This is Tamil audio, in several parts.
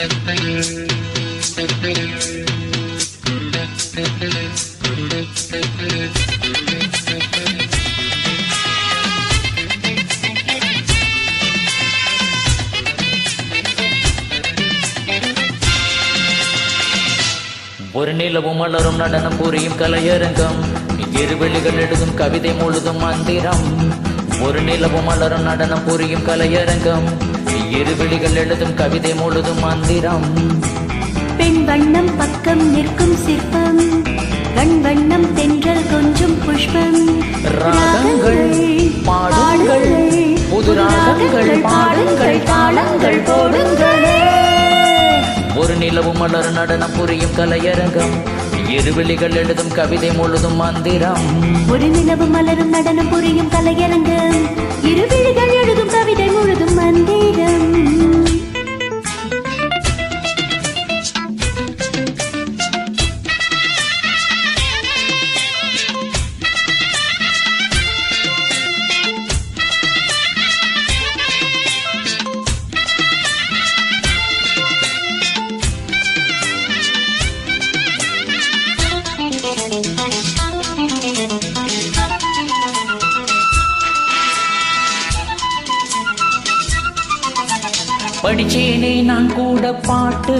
ஒரு நிலவும் மலரும் நடனம் புரியும் கலையரங்கம். இருவெளிகள் எழுதும் கவிதை முழுதும் மந்திரம். ஒரு நிலவும் மலரும் நடனம் புரியும் கலையரங்கம். இருவெளிகள் எழுதும் கவிதை முழுதும் மந்திரம். பெண் வண்ணம் பக்கம் நிற்கும் சிற்பம் கண் வண்ணம் தென்றல் கொஞ்சம் புஷ்பம். ராகங்கள் பாடுங்கள் புது ராகங்கள் பாடுங்கள் தாளங்கள் போடுங்களே. ஒரு நிலவும் மலர் நடனம் புரியும் கலையரங்கம் இருவெளிகள் எழுதும் கவிதை முழுதும் மந்திரம். ஒரு நிலவு மலரும் நடனம் புரியும் கலையரங்கம் இரு படிச்சேனே நான் கூட பாட்டு.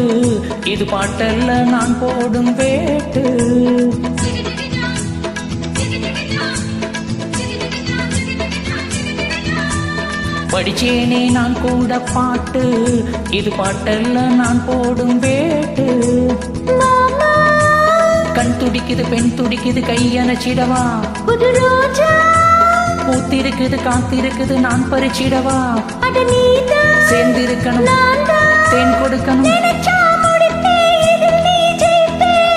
இது பாட்டல்ல நான் போடும் வேட்டு. படிச்சேனே நான் கூட பாட்டு. இது பாட்டல்ல நான் போடும் வேட்டு. கண் துடிக்குது பெண் துடிக்குது கையன சிடவா. புது ரோஜா. பூத்திருக்குது காத்திருக்குது நான் பறிச்சிடவா? சேர்ந்திருக்கணும். தேன் கொடுக்கணும்.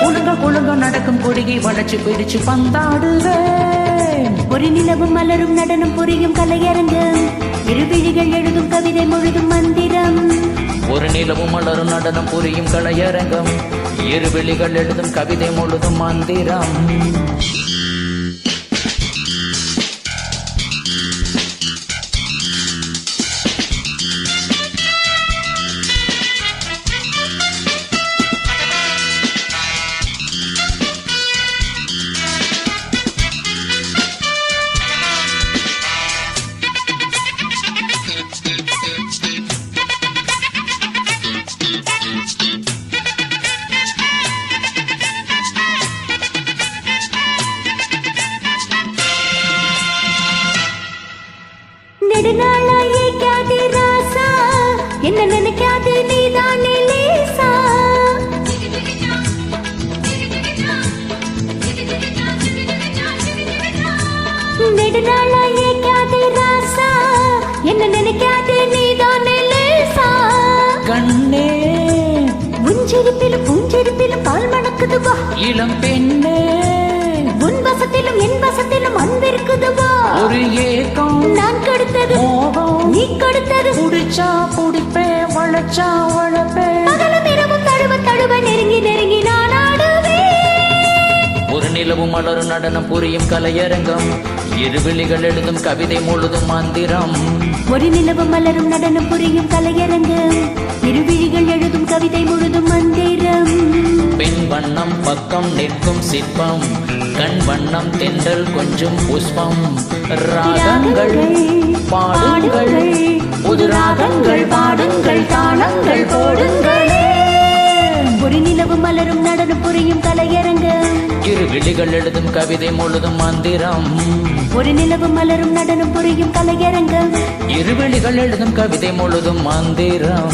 ஒழுங்க ஒழுங்க நடக்கும் கொடியை வளைச்சு பிடிச்சு பந்தாடுவேன். ஒரு நிலவும் மலரும் நடனம் புரியும் கலையரங்கம். இரு விழிகள் எழுதும் கவிதை முழுதும் மந்திரம். ஒரு நிலவும் மலரும் நடனம் புரியும் கலையரங்கம். இரு வெளிகள் எழுதும் கவிதை முழுதும் மந்திரம். நெடுநாளா ஏக்காதே ராசா என்ன நினைக்காதே நீதானே லேசா கண்ணே. உஞ்சிருப்பிலும் பூஞ்சிருப்பிலும் பால் மணக்குது வா. இளம் பெண்ணே. உன் வசத்திலும் என் வசத்திலும் அன்பிருக்குது வா. ஒரு ஏக்கம் நான் கொடுத்தது நீ கொடுத்தது. புடிச்சா புடிப்பே வளைச்சா வளப்பே நிலவும் மலரும் நடனம் புரியும் கலையரங்கம். இரு விழிகள் எழுதும் கவிதை முழுதும் மந்திரம். ஒரு நிலவு மலரும் நடனம் புரியும் கலையரங்கம். இருவிழிகள் எழுதும் கவிதை முழுதும் மந்திரம். பெண் வண்ணம் பக்கம் நிற்கும் சிற்பம். கண் வண்ணம் தென்றல் கொஞ்சம் புஷ்பம். ராகங்கள் பாடுங்கள். புது ராகங்கள் பாடுங்கள். தாளங்கள் போடுங்களே. ஒரு நிலவு மலரும் நடனம் புரியும் கலையரங்கம். இரு விழிகள் எழுதும் கவிதை முழுதும் மந்திரம். ஒரு நிலவு மலரும் நடனம் புரியும் கலையரங்கம். இரு விழிகள் எழுதும் கவிதை முழுதும் மந்திரம்.